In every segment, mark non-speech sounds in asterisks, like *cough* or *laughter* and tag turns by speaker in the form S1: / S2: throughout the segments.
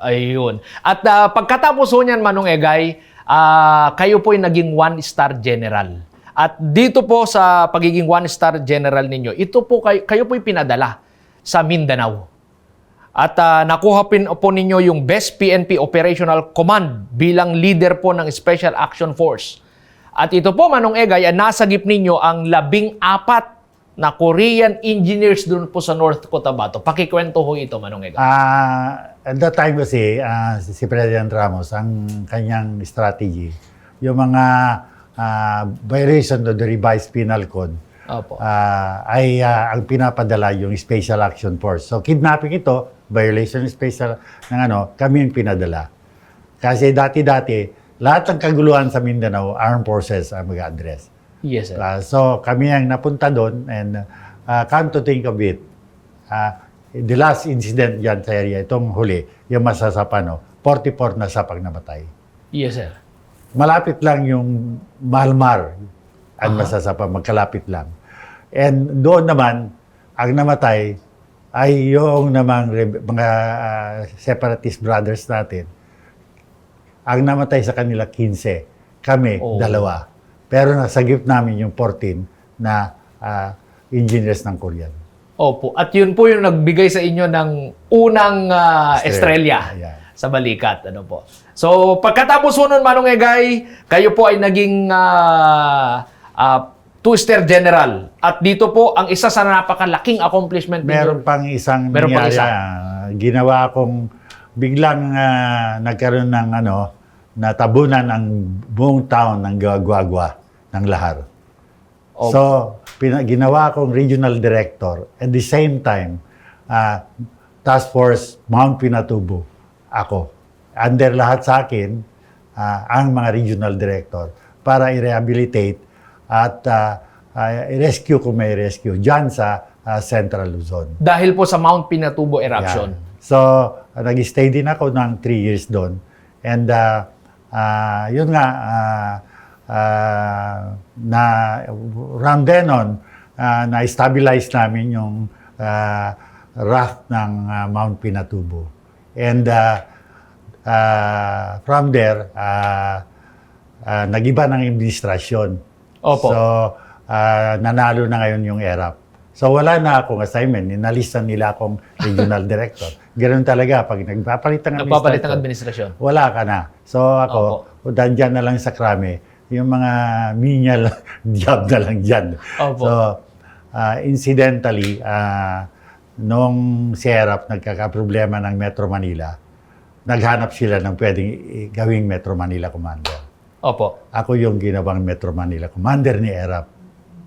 S1: Ayun. At ah, pagkatapos ho niyan, Manong Egay, ah, kayo po ay naging one-star general. At dito po sa pagiging one-star general ninyo, ito po kayo, kayo po ay pinadala sa Mindanao. At ah, nakuha pin po ninyo yung Best PNP Operational Command bilang leader po ng Special Action Force. At ito po, Manong Egay, ay nasagip ninyo ang labing apat na Korean engineers doon po sa North Cotabato. Pakikwento ho ito, Manong Egay.
S2: Ah, at that time kasi, ah, si, si President Ramos, ang kanyang strategy, yung mga ah, violation of the revised penal code,
S1: Opo.
S2: ah, ay ah, ang pinapadala yung Special Action Force. So kidnapping ito, violation special ng ano, kami yung pinadala. Kasi dati-dati, lahat ng kaguluhan sa Mindanao, armed forces ang mag-address.
S1: Yes, sir.
S2: Ah, so kami ang napunta doon and ah, come to think of it, ah, the last incident dyan sa area, itong huli, yung masasapa, no, 44 na sapag namatay.
S1: Yes, sir.
S2: Malapit lang yung Malmar ang
S1: Aha.
S2: masasapa, magkalapit lang. And doon naman, ang namatay ay yung namang mga ah, separatist brothers natin. Ang namatay sa kanila 15, kami
S1: Oh.
S2: dalawa. Pero nasagip namin yung 14 na ah, engineers ng Korean.
S1: Opo. At yun po yung nagbigay sa inyo ng unang ah, estrella
S2: Ayan.
S1: sa balikat. Ano po. So, pagkatapos po nun, Manong Egay, kayo po ay naging ah, ah, two-star general. At dito po, ang isa sa napakalaking accomplishment.
S2: Meron pang isang
S1: Meron pang isa.
S2: ginawa kong biglang ah, nagkaroon ng ano, natabunan ang buong town ng Guagua ng Lahar.
S1: Opo.
S2: So, pina- ginawa akong regional director. At the same time, ah, Task Force Mount Pinatubo, ako. Under lahat sa akin, ah, ang mga regional director para i-rehabilitate at ah, ah, i-rescue kung may rescue dyan sa ah, Central Luzon.
S1: Dahil po sa Mount Pinatubo eruption.
S2: Yan. So, uh, nag-stay din ako ng three years doon. And uh, uh, yun nga, uh, uh, na around then on, uh, na-stabilize namin yung uh, raft ng uh, Mount Pinatubo. And uh, uh, from there, uh, uh, nag-iba ng administrasyon.
S1: Opo.
S2: So, ah, nanalo na ngayon yung ERAP. So, wala na akong assignment. Inalistan nila akong regional *laughs* director. Ganun talaga. Pag nagpapalit ng
S1: Nagpapalit ng
S2: administrator,
S1: administrasyon.
S2: wala ka na. So, ako, dandyan na lang sa krame. Yung mga menial *laughs* job na lang dyan.
S1: Opo.
S2: So, ah, incidentally, ah, nung si ERAP nagkakaproblema ng Metro Manila, naghanap sila ng pwedeng gawing Metro Manila Commander.
S1: Opo.
S2: Ako yung ginawang Metro Manila Commander ni ERAP.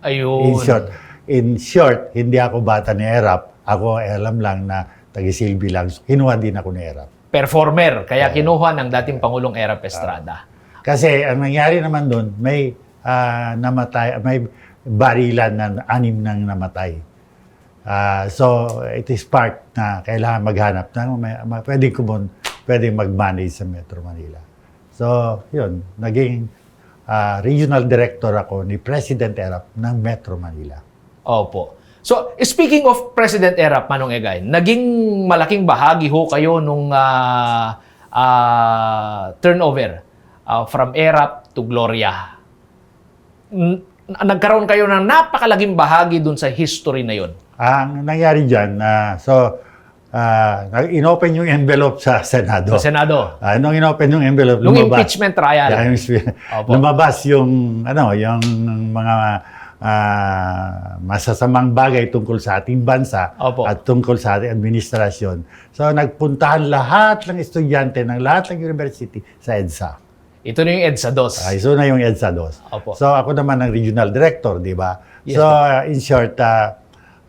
S1: Ayun.
S2: In short, in short, hindi ako bata ni ERAP. Ako alam lang na tagisilbi lang. Kinuha din ako ni ERAP.
S1: Performer. Kaya kinuha ng dating Pangulong Era Estrada.
S2: Kasi ang nangyari naman doon, may ah, namatay, may barilan na anim nang namatay. Ah, so, it is part na kailangan maghanap ng may, may, pwedeng kumon, pwedeng mag-manage sa Metro Manila. So, yun, naging ah, regional director ako ni President Erap ng Metro Manila.
S1: Opo. So, speaking of President Erap, Manong Egay, naging malaking bahagi ho kayo nung ah, ah, turnover ah, from Erap to Gloria. N- nagkaroon kayo ng napakalaging bahagi dun sa history na yun.
S2: Ang nangyari dyan, ah, so, ah, inopen yung envelope sa Senado.
S1: Sa Senado.
S2: Ah, nung inopen yung envelope, lumabas.
S1: impeachment trial.
S2: Yeah, yung
S1: Opo.
S2: lumabas yung ano, yung mga ah, masasamang bagay tungkol sa ating bansa
S1: Opo.
S2: at tungkol sa ating administrasyon. So nagpuntahan lahat ng estudyante ng lahat ng university sa EDSA.
S1: Ito na yung EDSA DOS.
S2: Ay, so na yung EDSA dos.
S1: Opo.
S2: So ako naman ang regional director, di ba?
S1: Yes,
S2: so uh, in short, uh,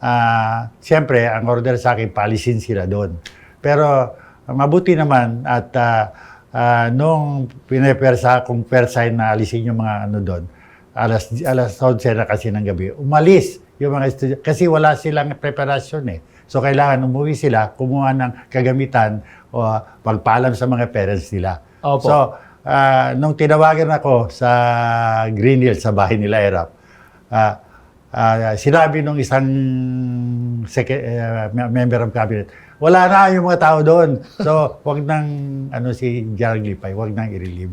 S2: uh, siyempre ang order sa akin, palisin sila doon. Pero uh, mabuti naman at uh, uh, nung pinepersa kong persign na alisin yung mga ano doon, alas, alas 11 na kasi ng gabi, umalis yung mga estudyante. Kasi wala silang preparasyon eh. So kailangan umuwi sila, kumuha ng kagamitan o pagpaalam sa mga parents nila.
S1: Opo.
S2: So, ah, nung tinawagan ako sa Green Hills, sa bahay nila Erap, ah, ah, sinabi nung isang sec- eh, member of cabinet, wala na yung mga tao doon. So, wag nang, ano si Gerald Lipay, wag nang i-relieve.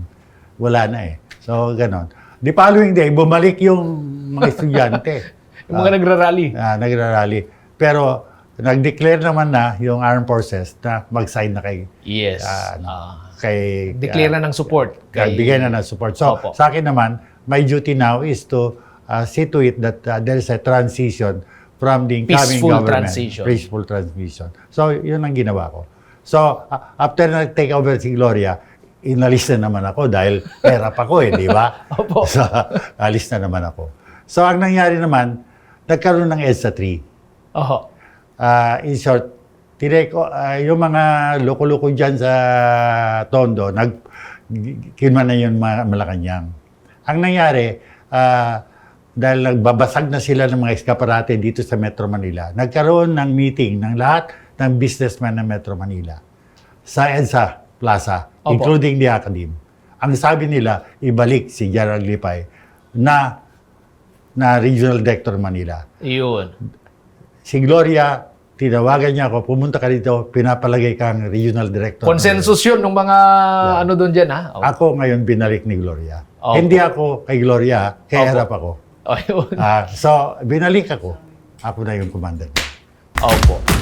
S2: Wala na eh. So, ganon. The following day, bumalik yung mga estudyante. *laughs*
S1: Yung mga nagrarally.
S2: Ah, nagrarally. Pero, nag-declare naman na yung armed forces na mag-sign na kay,
S1: Yes.
S2: ah, ano,
S1: Ah,
S2: kay
S1: declare na ng support.
S2: kay, bigay na ng support. So,
S1: Opo.
S2: sa akin naman, my duty now is to uh, see to it that uh, there is a transition from the incoming
S1: Peaceful
S2: government.
S1: transition.
S2: Peaceful transition. So, yun ang ginawa ko. So, uh, after na-take over si Gloria, inalis na naman ako dahil hirap ako eh, di ba? *laughs*
S1: Opo. *laughs*
S2: So, alis na naman ako. So, ang nangyari naman, nagkaroon ng EDSA 3.
S1: Oho.
S2: Ah, in short, tineko, ah, yung mga loko-loko dyan sa Tondo, nag, kinman na mga Malacanang. Ang nangyari, ah, dahil nagbabasag na sila ng mga eskaparate dito sa Metro Manila, nagkaroon ng meeting ng lahat ng businessman ng Metro Manila sa EDSA Plaza,
S1: Opo.
S2: including the Academe. Ang sabi nila, ibalik si Gerald Lipay na na Regional Director Manila
S1: Yun.
S2: si Gloria, tinawagan niya ako, pumunta ka dito, pinapalagay kang regional director.
S1: Consensus yun ng mga ano doon dyan, ha? Oh.
S2: Ako ngayon binalik ni Gloria.
S1: Opo.
S2: Hindi ako kay Gloria, kay
S1: Opo.
S2: harap ako.
S1: Oh.
S2: Ah, so, binalik ako. Ako na yung commander.
S1: Opo.